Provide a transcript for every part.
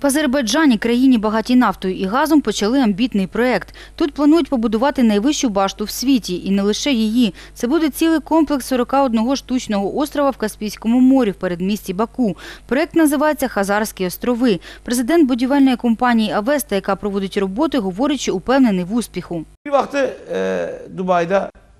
В Азербайджані, країні багатій нафтою і газом, почали амбітний проект. Тут планують побудувати найвищу башту в світі. І не лише її. Це буде цілий комплекс 41 штучного острова в Каспійському морі в передмісті Баку. Проект називається Хазарські острови. Президент будівельної компанії «Авеста», яка проводить роботи, говорить, що упевнений в успіху.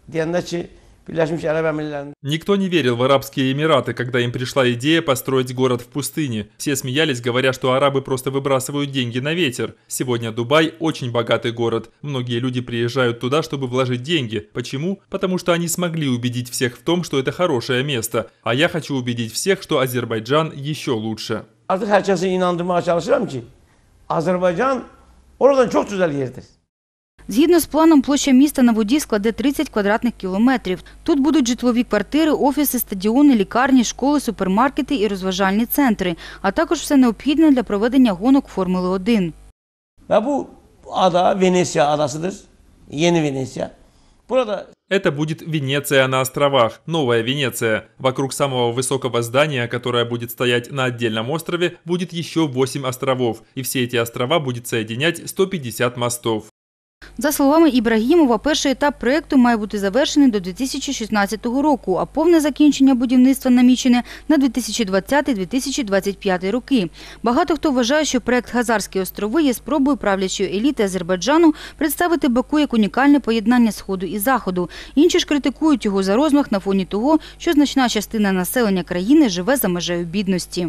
Bir Никто не верил в Арабские Эмираты, когда им пришла идея построить город в пустыне. Все смеялись, говоря, что арабы просто выбрасывают деньги на ветер. Сегодня Дубай – очень богатый город. Многие люди приезжают туда, чтобы вложить деньги. Почему? Потому что они смогли убедить всех в том, что это хорошее место. А я хочу убедить всех, что Азербайджан еще lучше. artık herkesi inandırmaya çalışıyorum ki Azerbaycan oradan çok güzel yerdir. Згідно з планом, площа міста на воді складе 30 квадратних кілометрів. Тут будуть житлові квартири, офіси, стадіони, лікарні, школи, супермаркети і розважальні центри, а також все необхідне для проведення гонок Формули 1. Ve bu ada Venesia adasıdır. Yeni Venesia. Burada Это будет Венеция на островах, новая Венеция. Вокруг самого высокого здания, которое будет стоять на отдельном острове, будет еще 8 островов, и все эти острова будет соединять 150 мостов. За словами Ібрагімова, перший етап проєкту має бути завершений до 2016 року, а повне закінчення будівництва намічене на 2020-2025 роки. Багато хто вважає, що проєкт Хазарські острови є спробою правлячої еліти Азербайджану представити Баку як унікальне поєднання Сходу і Заходу. Інші ж критикують його за розмах на фоні того, що значна частина населення країни живе за межею бідності.